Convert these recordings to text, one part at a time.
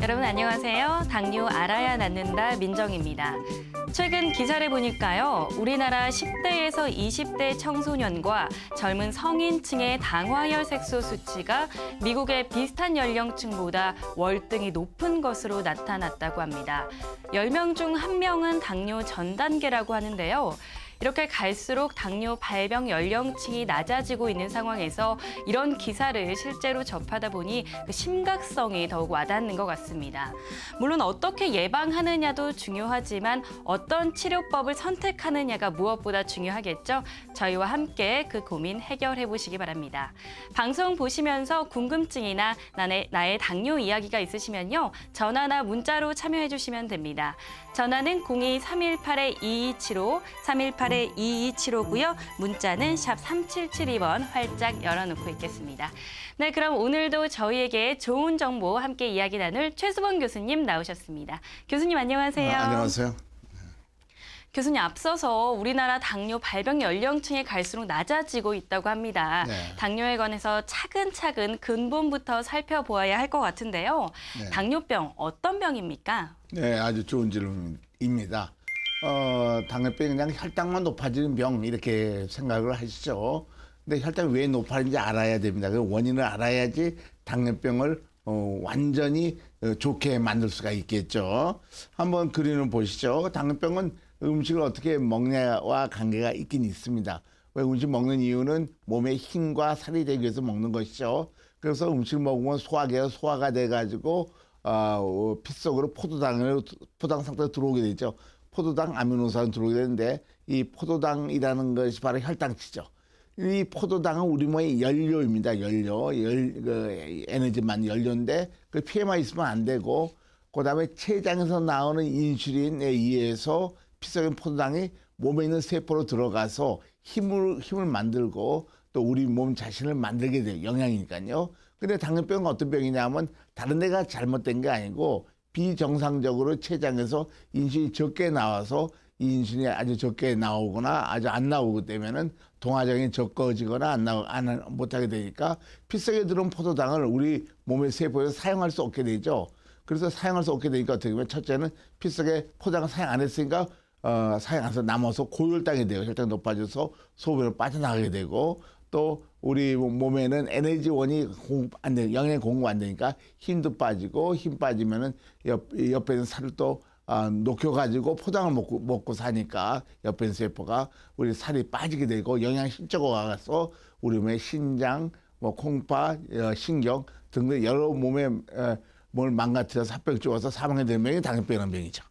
여러분 안녕하세요. 당뇨 알아야 낫는다 민정입니다. 최근 기사를 보니까요. 우리나라 10대에서 20대 청소년과 젊은 성인층의 당화혈 색소 수치가 미국의 비슷한 연령층보다 월등히 높은 것으로 나타났다고 합니다. 10명 중 1명은 당뇨 전 단계라고 하는데요. 이렇게 갈수록 당뇨 발병 연령층이 낮아지고 있는 상황에서 이런 기사를 실제로 접하다 보니 그 심각성이 더욱 와닿는 것 같습니다. 물론 어떻게 예방하느냐도 중요하지만 어떤 치료법을 선택하느냐가 무엇보다 중요하겠죠. 저희와 함께 그 고민 해결해 보시기 바랍니다. 방송 보시면서 궁금증이나 나의, 나의 당뇨 이야기가 있으시면요. 전화나 문자로 참여해 주시면 됩니다. 전화는 02-318-2275, 318-2275고요. 문자는 샵 3772번 활짝 열어놓고 있겠습니다. 네, 그럼 오늘도 저희에게 좋은 정보 함께 이야기 나눌 최수범 교수님 나오셨습니다. 교수님 안녕하세요. 아, 안녕하세요. 교수님 앞서서 우리나라 당뇨 발병 연령층이 갈수록 낮아지고 있다고 합니다. 네. 당뇨에 관해서 차근차근 근본부터 살펴보아야 할 것 같은데요. 네. 당뇨병 어떤 병입니까? 네, 아주 좋은 질문입니다. 어, 당뇨병이 그냥 혈당만 높아지는 병 이렇게 생각을 하시죠. 근데 혈당이 왜 높아지는지 알아야 됩니다. 그 원인을 알아야지 당뇨병을 어, 완전히 어, 좋게 만들 수가 있겠죠. 한번 그림을 보시죠. 당뇨병은 음식을 어떻게 먹냐와 관계가 있긴 있습니다. 왜 음식 먹는 이유는 몸에 힘과 살이 되기 위해서 먹는 것이죠. 그래서 음식을 먹으면 소화기가 소화가 돼가지고 어, 피 속으로 포도당을 포도당 상태로 들어오게 되죠. 포도당 아미노산이 들어오게 되는데 이 포도당이라는 것이 바로 혈당치죠. 이 포도당은 우리 몸의 연료입니다. 연료, 열, 그 에너지만 연료인데 그 피해만 있으면 안 되고 그다음에 췌장에서 나오는 인슐린에 의해서 피 속에 포도당이 몸에 있는 세포로 들어가서 힘을 힘을 만들고 또 우리 몸 자신을 만들게 돼요. 영양이니까요. 근데 당뇨병은 어떤 병이냐면 다른 데가 잘못된 게 아니고 비정상적으로 췌장에서 인슐린이 적게 나와서 이 인슐린이 아주 적게 나오거나 아주 안 나오기 때문에는 동화장이 적어지거나 안 나오 안 못하게 되니까 피 속에 들어온 포도당을 우리 몸의 세포에서 사용할 수 없게 되죠. 그래서 사용할 수 없게 되니까 어떻게 보면 첫째는 피 속에 포도당을 사용 안 했으니까 어, 사용 안 해서 남아서 고혈당이 돼요. 혈당이 높아져서 소변을 빠져나가게 되고 또 우리 몸에는 에너지원이 공급 안 돼, 영양 공급 안 되니까 힘도 빠지고 힘 빠지면은 옆, 옆에 있는 살을 또 아, 녹여가지고 포장을 먹고, 먹고 사니까 옆에 있는 세포가 우리 살이 빠지게 되고 영양 실적으로 가서 우리 몸의 신장, 뭐 콩파, 어, 신경 등등 여러 몸에 에, 몸을 망가뜨려서 합병 쪽어서 사망에 되는 병이 당뇨병이라는 병이죠.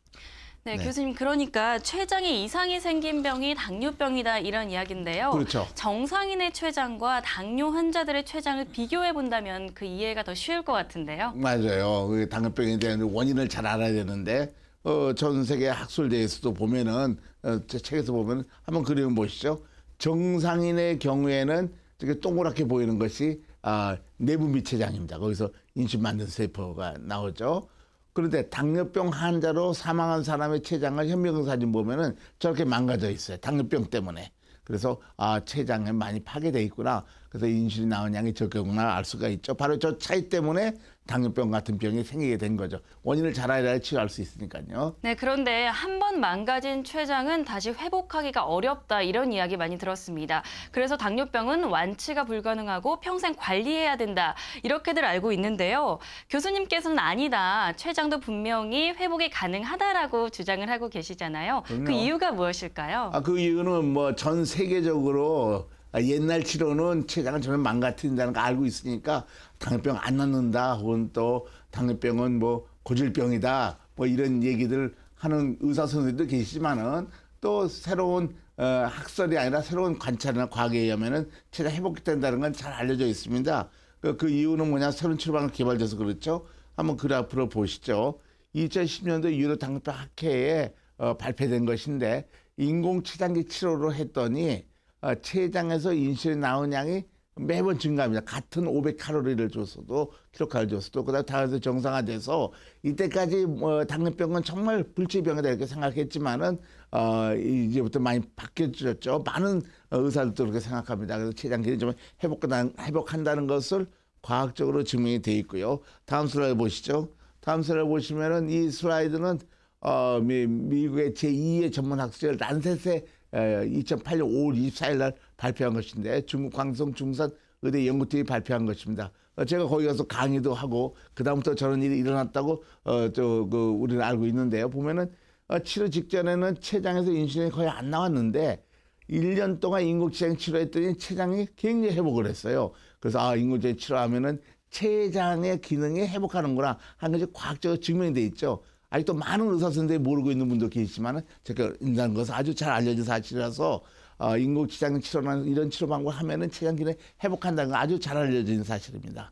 네, 네. 교수님 그러니까 췌장에 이상이 생긴 병이 당뇨병이다 이런 이야기인데요. 그렇죠. 정상인의 췌장과 당뇨 환자들의 췌장을 비교해 본다면 그 이해가 더 쉬울 것 같은데요. 맞아요. 그 당뇨병에 대한 원인을 잘 알아야 되는데 어, 전 세계 학술대에서도 보면은 어, 제 책에서 보면 한번 그림을 보시죠. 정상인의 경우에는 이렇게 동그랗게 보이는 것이 아, 내부 미체장입니다. 거기서 인슐린 만든 세포가 나오죠. 그런데 당뇨병 환자로 사망한 사람의 췌장을 현미경 사진 보면은 저렇게 망가져 있어요. 당뇨병 때문에. 그래서 아 췌장에 많이 파괴돼 있구나. 그래서 인슐린 나온 양이 적겠구나 알 수가 있죠. 바로 저 차이 때문에 당뇨병 같은 병이 생기게 된 거죠. 원인을 잘 알아야 치료할 수 있으니까요. 네, 그런데 한 번 망가진 췌장은 다시 회복하기가 어렵다 이런 이야기 많이 들었습니다. 그래서 당뇨병은 완치가 불가능하고 평생 관리해야 된다 이렇게들 알고 있는데요. 교수님께서는 아니다. 췌장도 분명히 회복이 가능하다라고 주장을 하고 계시잖아요. 그 그럼요. 이유가 무엇일까요? 아 그 이유는 뭐 전 세계적으로 아, 옛날 치료는 췌장을 전혀 망가뜨린다는 거 알고 있으니까 당뇨병 안 낫는다 혹은 또 당뇨병은 뭐 고질병이다 뭐 이런 얘기들 하는 의사 선생님도 계시지만은 또 새로운 어, 학설이 아니라 새로운 관찰이나 과학에 의하면은 췌장 회복이 된다는 건 잘 알려져 있습니다. 그, 그 이유는 뭐냐 새로운 치료방을 개발돼서 그렇죠. 한번 그래프로 보시죠. 2010년도 유로 당뇨병 학회에 어, 발표된 것인데 인공 췌장기 치료로 했더니 어, 췌장에서 인슐린 나온 양이 매번 증가합니다. 같은 500칼로리를 줬어도 킬로칼로리 줬어도 그다음 다해서 정상화돼서 이때까지 뭐 당뇨병은 정말 불치병이다 이렇게 생각했지만은 어, 이제부터 많이 바뀌어졌죠. 많은 어, 의사들도 그렇게 생각합니다. 그래서 췌장 기능이 좀 회복한다는, 회복한다는 것을 과학적으로 증명이 돼 있고요. 다음 슬라이드 보시죠. 다음 슬라이드 보시면은 이 슬라이드는 어, 미, 미국의 제2의 전문 학술 란셋에 2008년 5월 24일 날 발표한 것인데 중국 광성 중산 의대 연구팀이 발표한 것입니다. 어, 제가 거기 가서 강의도 하고 그 다음부터 저런 일이 일어났다고 어저그 우리는 알고 있는데요. 보면은 어, 치료 직전에는 췌장에서 인슐린이 거의 안 나왔는데 1년 동안 인공췌장 치료했더니 췌장이 굉장히 회복을 했어요. 그래서 아 인공췌장 치료하면은 췌장의 기능이 회복하는구나 하는 것이 과학적으로 증명이 돼 있죠. 아직도 많은 의사 선생님이 모르고 있는 분도 계시지만은 제가 인다는 것은 아주 잘 알려진 사실이라서 어, 인공췌장 치료나 이런 치료 방법을 하면은 췌장 기능 이 회복한다는 건 아주 잘 알려진 사실입니다.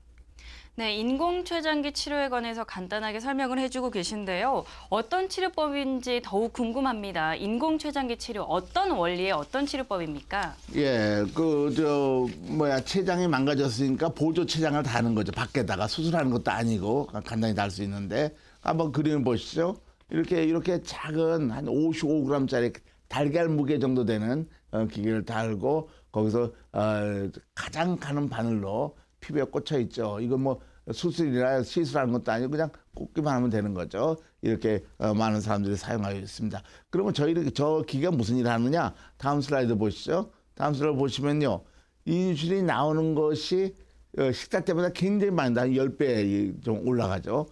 네, 인공췌장기 치료에 관해서 간단하게 설명을 해주고 계신데요. 어떤 치료법인지 더욱 궁금합니다. 인공췌장기 치료 어떤 원리의 어떤 치료법입니까? 예, 그 저 뭐야 췌장이 망가졌으니까 보조 췌장을 다는 거죠. 밖에다가 수술하는 것도 아니고 간단히 달 수 있는데 한번 그림을 보시죠. 이렇게 이렇게 작은 한 55g짜리 달걀 무게 정도 되는 어, 기계를 달고 거기서 어, 가장 가는 바늘로 피부에 꽂혀 있죠. 이거 뭐 수술이나 시술하는 것도 아니고 그냥 꽂기만 하면 되는 거죠. 이렇게 어, 많은 사람들이 사용하고 있습니다. 그러면 저희 저 기계가 무슨 일을 하느냐? 다음 슬라이드 보시죠. 다음 슬라이드 보시면요. 인슐린이 나오는 것이 어, 식사 때보다 굉장히 많이 한 10배 좀 올라가죠.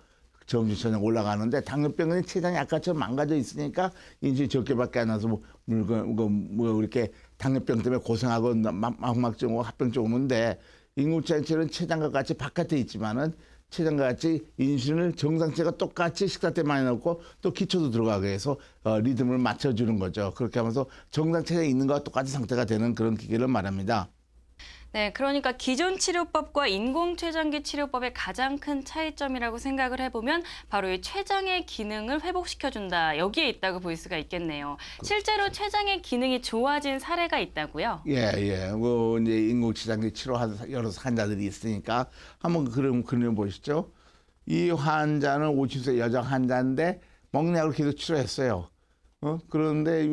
저녁 올라가는데 당뇨병은 췌장이 아까처럼 망가져 있으니까 인슐린 적게밖에 안 나서 뭐 물건 뭐, 뭐 이렇게 당뇨병 때문에 고생하고 망막증 오고 합병증 오는데 인공체는 췌장과 같이 바깥에 있지만은 췌장과 같이 인슐린을 정상체가 똑같이 식사 때 많이 넣고 또 기초도 들어가게 해서 어, 리듬을 맞춰주는 거죠. 그렇게 하면서 정상 체장에 있는 것과 똑같은 상태가 되는 그런 기계를 말합니다. 네, 그러니까 기존 치료법과 인공췌장기 치료법의 가장 큰 차이점이라고 생각을 해보면 바로 이 췌장의 기능을 회복시켜준다. 여기에 있다고 볼 수가 있겠네요. 실제로 췌장의 기능이 좋아진 사례가 있다고요? 예, 예. 뭐 이제 인공치장기 치료한 여러 환자들이 있으니까 한번 그럼 그림 보시죠. 이 환자는 50세 여자 환자인데 먹는 약을 계속 치료했어요. 어? 그런데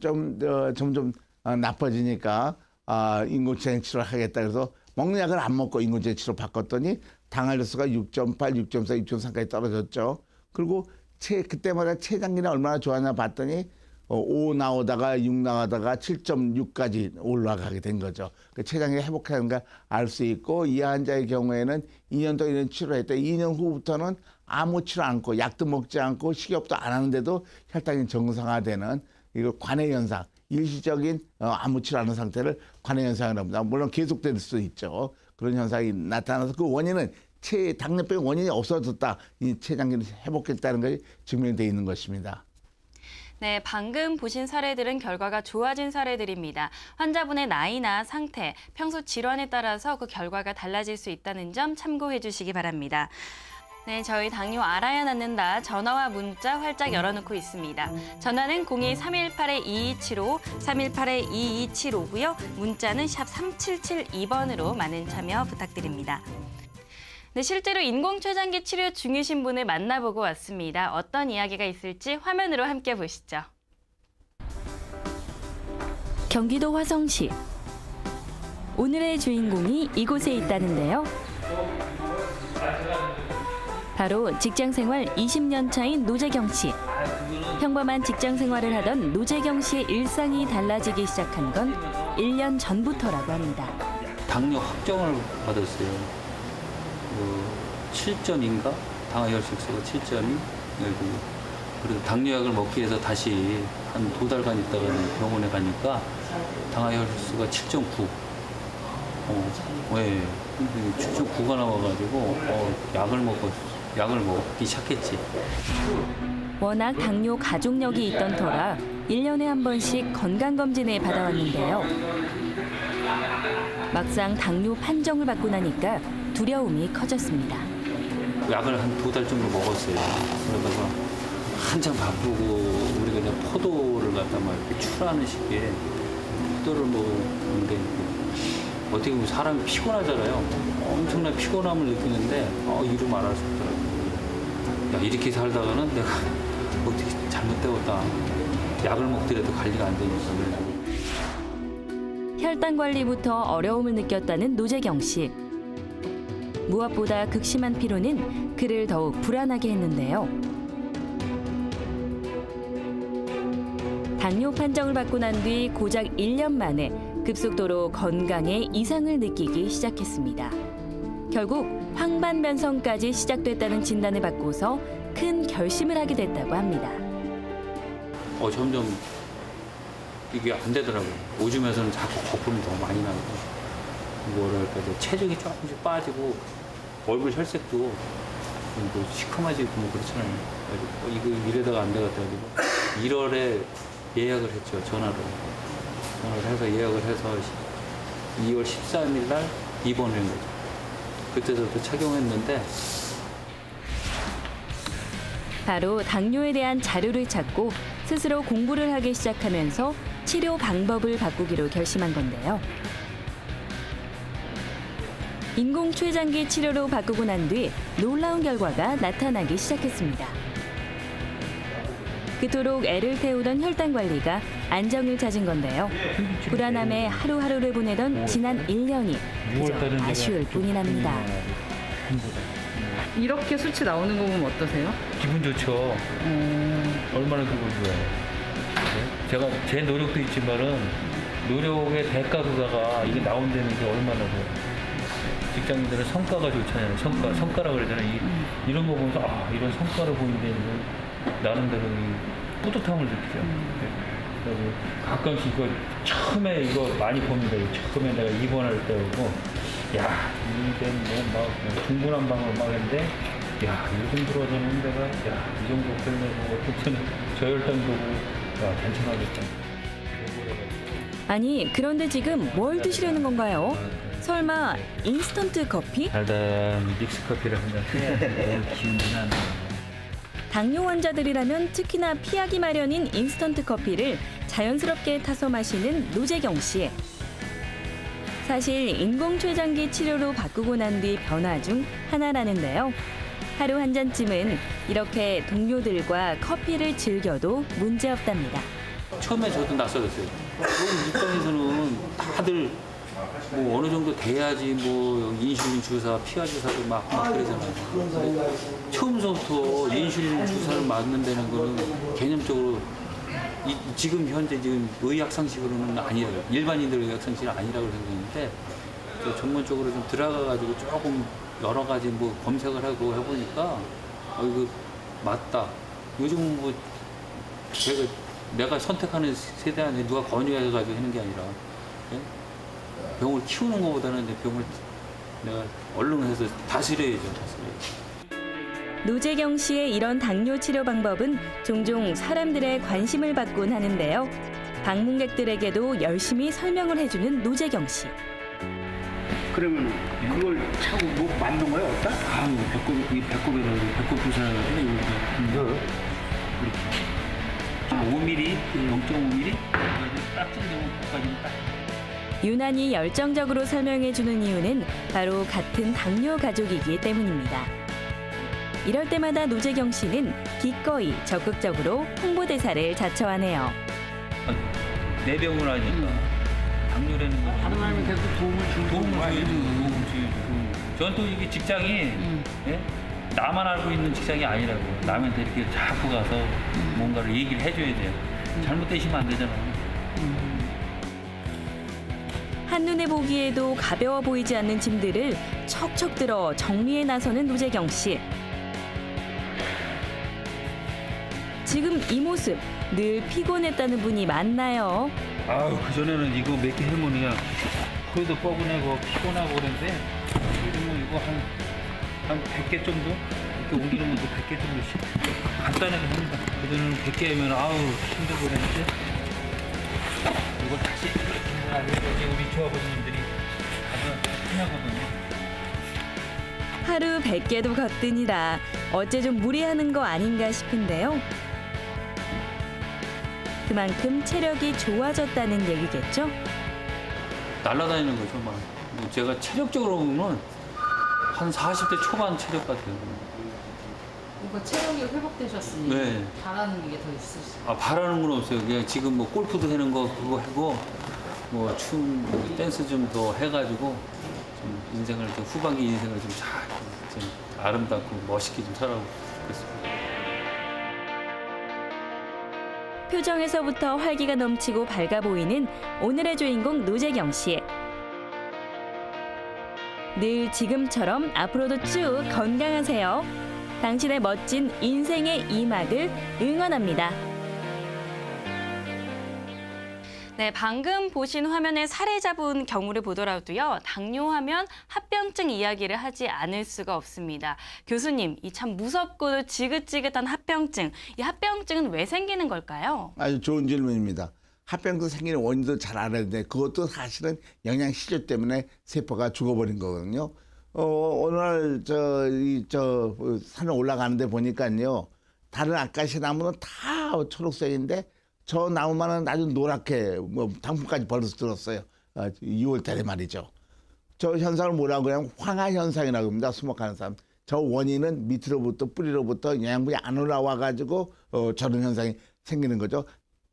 좀 어, 점점 어, 나빠지니까 아, 인공치장 치료를 하겠다 그래서 먹는 약을 안 먹고 인공치장 치료 바꿨더니 당알료스가 6.8, 6.4, 6.3까지 떨어졌죠. 그리고 체 그때마다 췌장기는 얼마나 좋았나 봤더니 어, 5 나오다가 6 나오다가 7.6까지 올라가게 된 거죠. 그 췌장이 회복하는 걸 알 수 있고 이 환자의 경우에는 2년 동안 이런 치료를 했대. 2년 후부터는 아무 치료 않고 약도 먹지 않고 식욕도 안 하는데도 혈당이 정상화되는 이거 관해 현상, 일시적인 어, 아무 치료 안 하는 상태를 관해 현상이라고 합니다. 물론 계속될 수도 있죠. 그런 현상이 나타나서 그 원인은 체 당뇨병 원인이 없어졌다. 이 췌장기는 회복했다는 것이 증명되어 있는 것입니다. 네, 방금 보신 사례들은 결과가 좋아진 사례들입니다. 환자분의 나이나 상태, 평소 질환에 따라서 그 결과가 달라질 수 있다는 점 참고해 주시기 바랍니다. 네, 저희 당뇨 알아야 낫는다 전화와 문자 활짝 열어놓고 있습니다. 전화는 02-318-2275, 318-2275고요. 문자는 샵 3772번으로 많은 참여 부탁드립니다. 네, 실제로 인공췌장기 치료 중이신 분을 만나보고 왔습니다. 어떤 이야기가 있을지 화면으로 함께 보시죠. 경기도 화성시 오늘의 주인공이 이곳에 있다는데요. 바로 직장 생활 20년 차인 노재경 씨. 평범한 직장 생활을 하던 노재경 씨의 일상이 달라지기 시작한 건 1년 전부터라고 합니다. 당뇨 확정을 받았어요. 뭐 7점인가? 당화혈색소가 7점이. 그리고 당뇨약을 먹기 위해서 다시 한 두 달간 있다가 병원에 가니까 당화혈색소가 7.9. 어, 왜? 7.9가 나와가지고 어, 약을 먹고 약을 먹기 시작했지. 워낙 당뇨 가족력이 있던 터라 1년에 한 번씩 건강검진을 받아왔는데요. 막상 당뇨 판정을 받고 나니까 두려움이 커졌습니다. 약을 한 두 달 정도 먹었어요. 그러다가 한참 바쁘고 우리가 이제 포도를 갖다 막 이렇게 추라는 식의 포도를 먹는데 어떻게 보면 사람이 피곤하잖아요. 엄청난 피곤함을 느끼는데 어, 이루 말할 수. 야 이렇게 살다가는 내가 어떻게 잘못되었다. 약을 먹더라도 관리가 안 되니까 그래서 혈당 관리부터 어려움을 느꼈다는 노재경 씨. 무엇보다 극심한 피로는 그를 더욱 불안하게 했는데요. 당뇨 판정을 받고 난 뒤 고작 1년 만에 급속도로 건강에 이상을 느끼기 시작했습니다. 결국 황반변성까지 시작됐다는 진단을 받고서 큰 결심을 하게 됐다고 합니다. 어 점점 이게 안 되더라고요. 오줌에서는 자꾸 거품이 더 많이 나고 뭐랄까 체중이 조금씩 빠지고 얼굴 혈색도 뭐 시커매지고 뭐 그렇잖아요. 그래가지고 어, 이거 이래다가 안 되겠다 가지고 1월에 예약을 했죠 전화로 전화를 해서 예약을 해서 2월 13일 날 입원을 한 거죠. 그때부터 착용했는데 바로 당뇨에 대한 자료를 찾고 스스로 공부를 하기 시작하면서 치료 방법을 바꾸기로 결심한 건데요. 인공 췌장기 치료로 바꾸고 난 뒤 놀라운 결과가 나타나기 시작했습니다. 그토록 애를 태우던 혈당 관리가 안정을 찾은 건데요. 불안함에 하루하루를 보내던 지난 1년이 그저 아쉬울 뿐이랍니다. 이렇게 수치 나오는 거 보면 어떠세요? 기분 좋죠. 얼마나 기분 좋아요. 네? 제가 제 노력도 있지만은 노력의 대가수다가 이게 나온다는 게 얼마나 좋아요. 직장인들은 성과가 좋잖아요. 성과, 성과라 그러잖아요. 이, 이런 거 보면서 아 이런 성과를 보인다는 건 나름대로 이 뿌듯함을 느끼죠. 네. 그리고 가끔씩 이거 처음에 이거 많이 봅니다. 이 처음에 내가 입원할 때고 야 이게 뭐 막 중구난 방을 막 했는데 야 요즘 들어서는 내가 야 이 정도 되면 어떻게 저혈당도 오고 야 괜찮아졌다. 아니 그런데 지금 뭘 드시려는 건가요? 설마 인스턴트 커피? 달달한 믹스 커피를 한잔 해야 돼. 기운이 나네. 당뇨 환자들이라면 특히나 피하기 마련인 인스턴트 커피를 자연스럽게 타서 마시는 노재경 씨. 사실 인공 췌장기 치료로 바꾸고 난 뒤 변화 중 하나라는데요. 하루 한 잔쯤은 이렇게 동료들과 커피를 즐겨도 문제없답니다. 처음에 저도 낯설었어요. 입장에서는 다들 뭐 어느 정도 돼야지 뭐 인슐린 주사, 피하 주사도 막, 막 그러잖아요. 처음서부터 인슐린 주사를 맞는 데는 거는 개념적으로 이- 지금 현재 지금 의학 상식으로는 아니에요. 일반인들 의학 상식은 아니라고 생각했는데 저 전문적으로 좀 들어가 가지고 조금 여러 가지 뭐 검색을 하고 해보니까 어 이거 맞다. 요즘은 뭐 제가 내가 선택하는 세대 안에 누가 권유해가지고 하는 게 아니라 예? 병을 키우는 것보다는 이제 병을 내가 얼른 해서 다스려야죠. 다스려야죠. 노재경 씨의 이런 당뇨 치료 방법은 종종 사람들의 관심을 받곤 하는데요. 방문객들에게도 열심히 설명을 해주는 노재경 씨. 그러면 그걸 차고 뭐 맞는 거야 어디다? 아유 배꼽 이 배꼽에는 배꼽 주사를 이거 이렇게 5mm, 0.5mm 딱 정도면 거기까지는 딱. 유난히 열정적으로 설명해 주는 이유는 바로 같은 당뇨 가족이기 때문입니다. 이럴 때마다 노재경 씨는 기꺼이 적극적으로 홍보대사를 자처하네요. 내 병을 하니까 당뇨라는 거 다른 사람이 계속 도움을 주는 도움을 거야. 줘야죠. 도움을 줘야죠. 저는 또 이게 직장이 예? 나만 알고 있는 직장이 아니라고 남한테 이렇게 자꾸 가서 뭔가를 얘기를 해줘야 돼요. 잘못되시면 안 되잖아요. 한눈에 보기에도 가벼워 보이지 않는 짐들을 척척 들어 정리해 나서는 노재경 씨. 지금 이 모습 늘 피곤했다는 분이 많나요? 아유 그 전에는 이거 몇개 하면 그냥 코에도 뻐근하고 피곤하고 그랬는데 요즘은 이거 한 한 100개 정도 이렇게 옮기는 것도 100개 정도씩 간단하게 합니다. 그전에는 100개 하면 아우 힘들고 그랬는데 이걸 다시 이렇게 우리 조합원님들이 가서 하냐거든요. 하루 100개도 걷더니라 어째 좀 무리하는 거 아닌가 싶은데요. 그만큼 체력이 좋아졌다는 얘기겠죠? 날아다니는 거죠. 막뭐 제가 체력적으로 보면 한 40대 초반 체력 같아요. 이거 체력이 회복되셨으니 네. 바라는 게 더 있으시죠? 아 바라는 건 없어요. 그냥 지금 뭐 골프도 하는 거 그거 하고 뭐 춤, 뭐 댄스 좀 더 해가지고 좀 인생을 좀 후반기 인생을 좀 잘 좀 아름답고 멋있게 좀 살아보고 싶겠습니다. 표정에서부터 활기가 넘치고 밝아 보이는 오늘의 주인공 노재경 씨. 늘 지금처럼 앞으로도 쭉 건강하세요. 당신의 멋진 인생의 이막을 응원합니다. 네, 방금 보신 화면에 사례자분 경우를 보더라도요, 당뇨하면 합병증 이야기를 하지 않을 수가 없습니다. 교수님, 이 참 무섭고 지긋지긋한 합병증, 이 합병증은 왜 생기는 걸까요? 아주 좋은 질문입니다. 합병증 생기는 원인도 잘 알아야 되는데 그것도 사실은 영양 실조 때문에 세포가 죽어버린 거거든요. 어, 오늘 저, 이, 저, 어, 산에 올라가는데 보니까요. 다른 아카시 나무는 다 초록색인데 저 나무만은 아주 노랗게 뭐 단풍까지 벌써 들었어요. 어, 6월 달에 말이죠. 저 현상을 뭐라고 그러냐면 황화 현상이라고 합니다. 수목하는 사람. 저 원인은 밑으로부터 뿌리로부터 영양분이 안 올라와 가지고 어, 저런 현상이 생기는 거죠.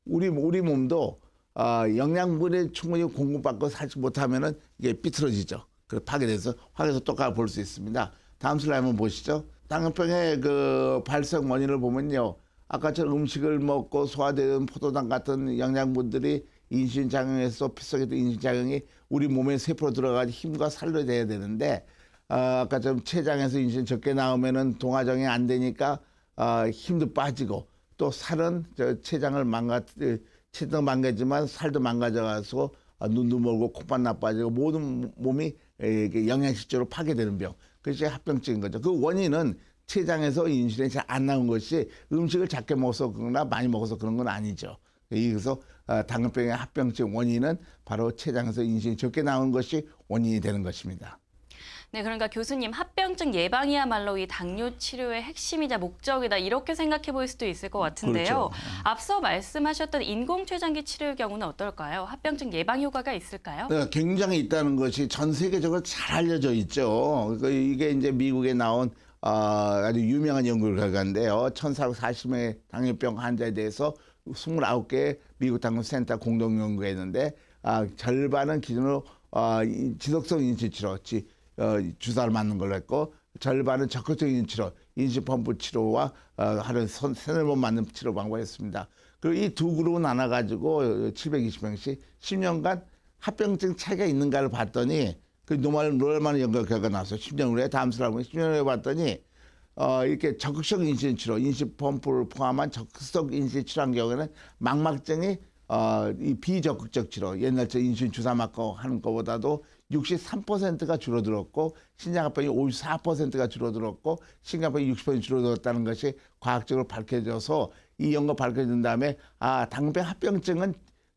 우리 우리 몸도 어, 영양분이 충분히 공급받고 살지 못하면은 이게 삐뚤어지죠. 그 파괴돼서 화에서 똑같이 볼 수 있습니다. 다음 슬라이드 한번 보시죠. 당뇨병의 그 발생 원인을 보면요. 아까처럼 음식을 먹고 소화되는 포도당 같은 영양분들이 인슐린 작용해서 피 속에 있는 인슐린 작용이 우리 몸의 세포로 들어가서 힘과 살로 돼야 되는데 아, 아까처럼 췌장에서 인슐린 적게 나오면은 동화정이 안 되니까 아, 힘도 빠지고 또 살은 저 췌장을 망가 췌장 망가지만 살도 망가져가서 아, 눈도 멀고 코만 나빠지고 모든 몸이 영양실조로 파괴되는 병. 그것이 합병증인 거죠. 그 원인은 췌장에서 인슐린이 잘 안 나온 것이 음식을 작게 먹어서 그러나 많이 먹어서 그런 건 아니죠. 그래서 아, 당뇨병의 합병증 원인은 바로 췌장에서 인슐린이 적게 나온 것이 원인이 되는 것입니다. 네, 그러니까 교수님, 합병증 예방이야말로 이 당뇨 치료의 핵심이자 목적이다. 이렇게 생각해 보일 수도 있을 것 같은데요. 그렇죠. 앞서 말씀하셨던 인공췌장기 치료의 경우는 어떨까요? 합병증 예방 효과가 있을까요? 네, 굉장히 있다는 것이 전 세계적으로 잘 알려져 있죠. 그 이게 이제 미국에 나온 아, 아주 유명한 연구 결과인데요. 1,440명의 당뇨병 환자에 대해서 29개 미국 당뇨센터 공동 연구했는데 아, 절반은 기존으로 아, 이 지속성 인슐린 치료, 지, 어, 주사를 맞는 걸로 했고 절반은 적극적인 치료, 인슐린 펌프 치료와 어, 하루에 선- 세네 번 맞는 치료 방법이었습니다. 그리고 이 두 그룹은 나눠 가지고 720명씩 10년간 합병증 차이가 있는가를 봤더니 그 노말 노말만한 연구 결과 나왔어요. 10년 후에 다음 슬라이드 10년 후에 봤더니 어 이렇게 적극적 인슐린 치료, 인슐린 펌프를 포함한 적극적 인슐린 치료한 경우에는 망막증이 어 이 비적극적 치료, 옛날처럼 인슐린 주사 맞고 하는 것보다도 63%가 줄어들었고 신장합병이 54%가 줄어들었고 신장합병이 60% 줄어들었다는 것이 과학적으로 밝혀져서 이 연구 밝혀진 다음에 아 당뇨병 합병증은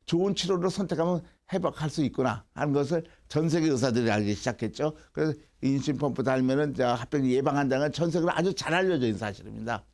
좋은 치료를 선택하면 회복할 수 있구나 하는 것을 전 세계 의사들이 알기 시작했죠. 그래서 인슐린 펌프 달면은 저 합병 예방한다는 건 전 세계로 아주 잘 알려져 있는 사실입니다.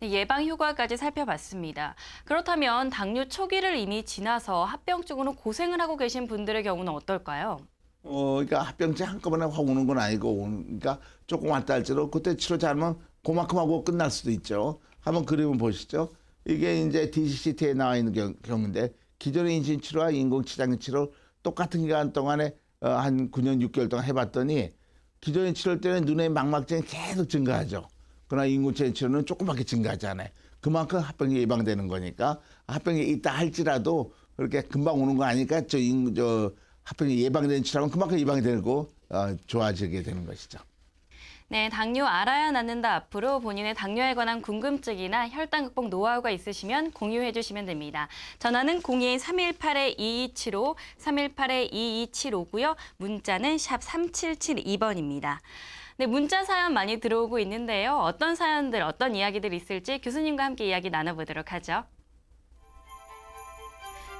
네, 예방 효과까지 살펴봤습니다. 그렇다면 당뇨 초기를 이미 지나서 합병증으로 고생을 하고 계신 분들의 경우는 어떨까요? 어, 그러니까 합병증 한꺼번에 확 오는 건 아니고, 그러니까 조금 왔다 할지라도 그때 치료 잘하면 그만큼 하고 끝날 수도 있죠. 한번 그림을 보시죠. 이게 이제 DCCT에 나와 있는 경, 경우인데 기존의 인슐린 치료와 인공치장기 치료 똑같은 기간 동안에 어, 한 9년 6개월 동안 해봤더니 기존의 치료 때는 눈의 망막증이 계속 증가하죠. 그러나 인공치장 치료는 조그맣게 증가하지 않아요. 그만큼 합병이 예방되는 거니까 합병이 있다 할지라도 그렇게 금방 오는 거 아니까 저, 인, 저 합병이 예방되는 치료하면 그만큼 예방이 되고 어, 좋아지게 되는 것이죠. 네, 당뇨 알아야 낫는다 앞으로 본인의 당뇨에 관한 궁금증이나 혈당 극복 노하우가 있으시면 공유해 주시면 됩니다. 전화는 02-318-2275, 318-2275고요. 문자는 샵 3772번입니다. 네, 문자 사연 많이 들어오고 있는데요. 어떤 사연들, 어떤 이야기들 있을지 교수님과 함께 이야기 나눠보도록 하죠.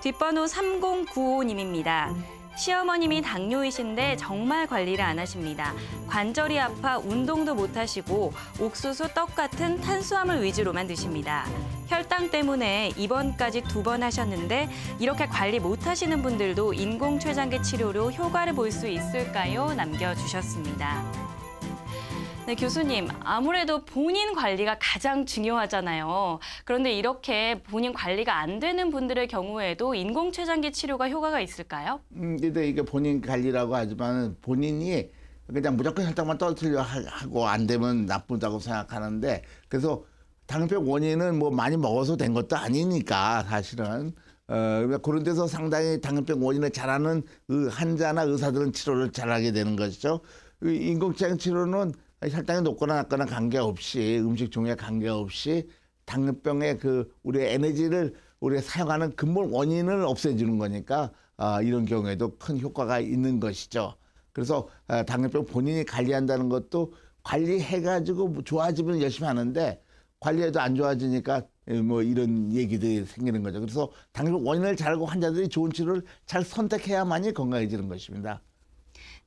뒷번호 3095님입니다. 시어머님이 당뇨이신데 정말 관리를 안 하십니다. 관절이 아파 운동도 못 하시고 옥수수, 떡 같은 탄수화물 위주로만 드십니다. 혈당 때문에 입원까지 두 번 하셨는데 이렇게 관리 못 하시는 분들도 인공췌장기 치료로 효과를 볼 수 있을까요? 남겨주셨습니다. 네, 교수님. 아무래도 본인 관리가 가장 중요하잖아요. 그런데 이렇게 본인 관리가 안 되는 분들의 경우에도 인공췌장기 치료가 효과가 있을까요? 음, 근데 이게 본인 관리라고 하지만 본인이 그냥 무조건 혈당만 떨어뜨려 하- 하고 안 되면 나쁘다고 생각하는데 그래서 당뇨병 원인은 뭐 많이 먹어서 된 것도 아니니까 사실은 어, 그런 데서 상당히 당뇨병 원인을 잘하는 의- 환자나 의사들은 치료를 잘하게 되는 것이죠. 이 인공체장 치료는 혈당이 높거나 낮거나 관계없이 음식 종류에 관계없이 당뇨병의 그 우리의 에너지를 우리가 사용하는 근본 원인을 없애주는 거니까 아, 이런 경우에도 큰 효과가 있는 것이죠. 그래서 아, 당뇨병 본인이 관리한다는 것도 관리해가지고 좋아지면 열심히 하는데 관리해도 안 좋아지니까 뭐 이런 얘기들이 생기는 거죠. 그래서 당뇨병 원인을 잘 알고 환자들이 좋은 치료를 잘 선택해야만이 건강해지는 것입니다.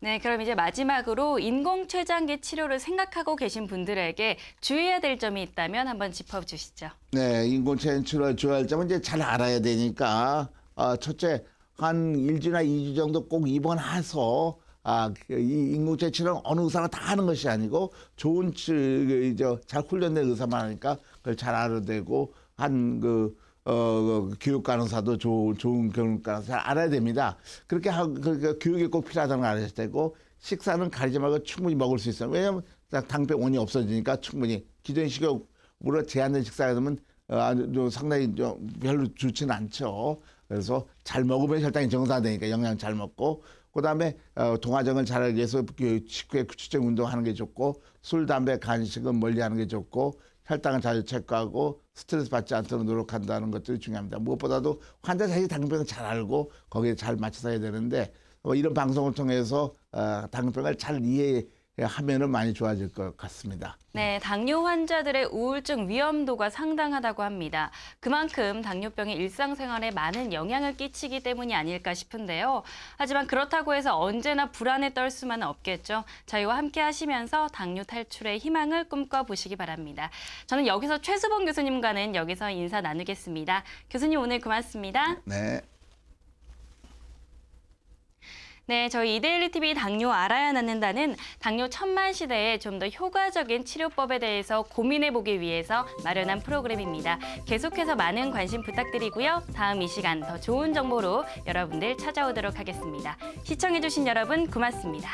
네, 그럼 이제 마지막으로 인공췌장기 치료를 생각하고 계신 분들에게 주의해야 될 점이 있다면 한번 짚어주시죠. 네, 인공체형 치료를 좋아할 점은 이제 잘 알아야 되니까 아, 첫째 한 1주나 2주 정도 꼭 입원해서 아, 그이 인공체 치료는 어느 의사가 다 하는 것이 아니고 좋은 치, 그, 이제 잘 훈련된 의사만 하니까 그걸 잘 알아야 되고 한그 어, 그 교육 간호사도 좋은, 좋은 교육 간호사 잘 알아야 됩니다. 그렇게 하고, 그러니까 교육이 꼭 필요하다는 걸 알아야 되고, 식사는 가리지 말고 충분히 먹을 수 있어요. 왜냐하면 당병 원이 없어지니까 충분히 기존 식욕으로 제한된 식사가 되면 어, 아주 좀 상당히 좀 별로 좋지는 않죠. 그래서 잘 먹으면 혈당이 정상되니까 영양 잘 먹고 그다음에 어, 동화정을 잘하기 위해서 그 식후에 규칙적 운동하는 게 좋고 술, 담배, 간식은 멀리하는 게 좋고 혈당을 자주 체크하고 스트레스 받지 않도록 노력한다는 것들이 중요합니다. 무엇보다도 환자 자신이 당뇨병을 잘 알고 거기에 잘 맞춰서 해야 되는데 뭐 이런 방송을 통해서 어, 당뇨병을 잘 이해 하면은 많이 좋아질 것 같습니다. 네, 당뇨 환자들의 우울증 위험도가 상당하다고 합니다. 그만큼 당뇨병이 일상생활에 많은 영향을 끼치기 때문이 아닐까 싶은데요. 하지만 그렇다고 해서 언제나 불안에 떨 수만은 없겠죠. 저희와 함께 하시면서 당뇨 탈출의 희망을 꿈꿔 보시기 바랍니다. 저는 여기서 최수봉 교수님과는 여기서 인사 나누겠습니다. 교수님 오늘 고맙습니다. 네. 네, 저희 이데일리 TV 당뇨 알아야 낫는다는 당뇨 천만 시대에 좀 더 효과적인 치료법에 대해서 고민해 보기 위해서 마련한 프로그램입니다. 계속해서 많은 관심 부탁드리고요. 다음 이 시간 더 좋은 정보로 여러분들 찾아오도록 하겠습니다. 시청해 주신 여러분 고맙습니다.